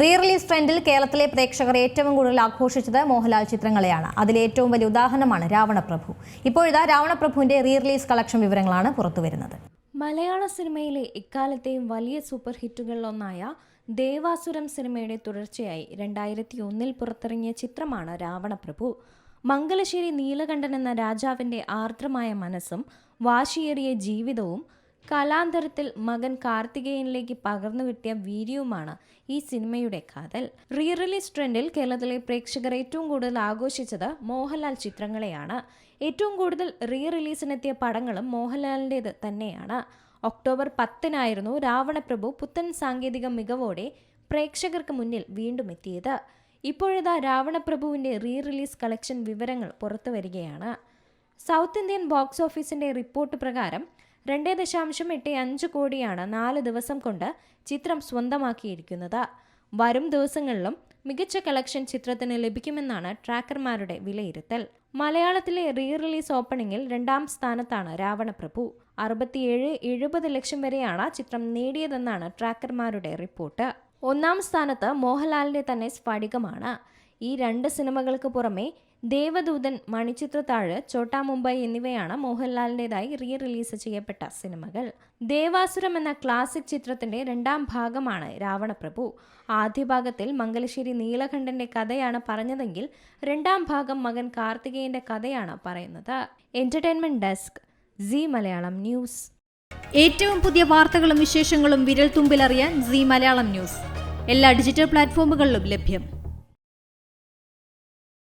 Re release ട്രെൻഡിൽ കേരളത്തിലെ പ്രേക്ഷകർ ഏറ്റവും കൂടുതൽ ആഘോഷിച്ചത് മോഹൻലാൽ ചിത്രങ്ങളെയാണ്. അതിലെ ഏറ്റവും വലിയ ഉദാഹരണമാണ് രാവണപ്രഭു. ഇപ്പോഴിതാ രാവണപ്രഭുവിന്റെ റീ റിലീസ് കളക്ഷൻ വിവരങ്ങളാണ് പുറത്തുവരുന്നത്. മലയാള സിനിമയിലെ ഇക്കാലത്തെയും വലിയ സൂപ്പർ ഹിറ്റുകളിലൊന്നായ ദേവാസുരം സിനിമയുടെ തുടർച്ചയായി രണ്ടായിരത്തി ഒന്നിൽ പുറത്തിറങ്ങിയ ചിത്രമാണ് രാവണപ്രഭു. മംഗലശ്ശേരി നീലകണ്ഠൻ എന്ന രാജാവിന്റെ ആർദ്രമായ മനസ്സും വാശിയേറിയ ജീവിതവും കലാന്തരത്തിൽ മകൻ കാർത്തികേയനിലേക്ക് പകർന്നു കിട്ടിയ വീര്യവുമാണ് ഈ സിനിമയുടെ കാതൽ. റീ റിലീസ് ട്രെൻഡിൽ കേരളത്തിലെ പ്രേക്ഷകർ ഏറ്റവും കൂടുതൽ ആഘോഷിച്ചത് മോഹൻലാൽ ചിത്രങ്ങളെയാണ്. ഏറ്റവും കൂടുതൽ റീ റിലീസിനെത്തിയ പടങ്ങളും മോഹൻലാലിന്റേത് തന്നെയാണ്. ഒക്ടോബർ പത്തിനായിരുന്നു രാവണപ്രഭു പുത്തൻ സാങ്കേതിക മികവോടെ പ്രേക്ഷകർക്ക് മുന്നിൽ വീണ്ടും എത്തിയത്. ഇപ്പോഴിതാ രാവണപ്രഭുവിന്റെ റീ റിലീസ് കളക്ഷൻ വിവരങ്ങൾ പുറത്തു വരികയാണ്. സൗത്ത് ഇന്ത്യൻ ബോക്സ് ഓഫീസിന്റെ റിപ്പോർട്ട് പ്രകാരം രണ്ട് ദശാംശം എട്ട് അഞ്ച് കോടിയാണ് നാല് ദിവസം കൊണ്ട് ചിത്രം സ്വന്തമാക്കിയിരിക്കുന്നത്. വരും ദിവസങ്ങളിലും മികച്ച കളക്ഷൻ ചിത്രത്തിന് ലഭിക്കുമെന്നാണ് ട്രാക്കർമാരുടെ വിലയിരുത്തൽ. മലയാളത്തിലെ റീ റിലീസ് ഓപ്പണിംഗിൽ രണ്ടാം സ്ഥാനത്താണ് രാവണപ്രഭു. അറുപത്തിയേഴ് എഴുപത് ലക്ഷം വരെയാണ് ചിത്രം നേടിയതെന്നാണ് ട്രാക്കർമാരുടെ റിപ്പോർട്ട്. ഒന്നാം സ്ഥാനത്ത് മോഹൻലാലിന്റെ തന്നെ സ്ഫടികമാണ്. ഈ രണ്ട് സിനിമകൾക്ക് പുറമെ ദേവദൂതൻ മണിച്ചിത്രത്താഴ് ചോട്ടാ മുംബൈ എന്നിവയാണ് മോഹൻലാലിന്റെതായി റീ റിലീസ് ചെയ്യപ്പെട്ട സിനിമകൾ. ദേവാസുരം എന്ന ക്ലാസിക് ചിത്രത്തിന്റെ രണ്ടാം ഭാഗമാണ് രാവണപ്രഭു. ആദ്യ ഭാഗത്തിൽ മംഗലശ്ശേരി നീലകണ്ഠന്റെ കഥയാണ് പറഞ്ഞതെങ്കിൽ രണ്ടാം ഭാഗം മകൻ കാർത്തികേയന്റെ കഥയാണ് പറയുന്നത്. Entertainment desk Zee Malayalam news ഏറ്റവും പുതിയ വാർത്തകളും വിശേഷങ്ങളും വിരൽ തുമ്പിലറിയാൻ സി മലയാളം ന്യൂസ് എല്ലാ ഡിജിറ്റൽ പ്ലാറ്റ്ഫോമുകളിലും ലഭ്യം.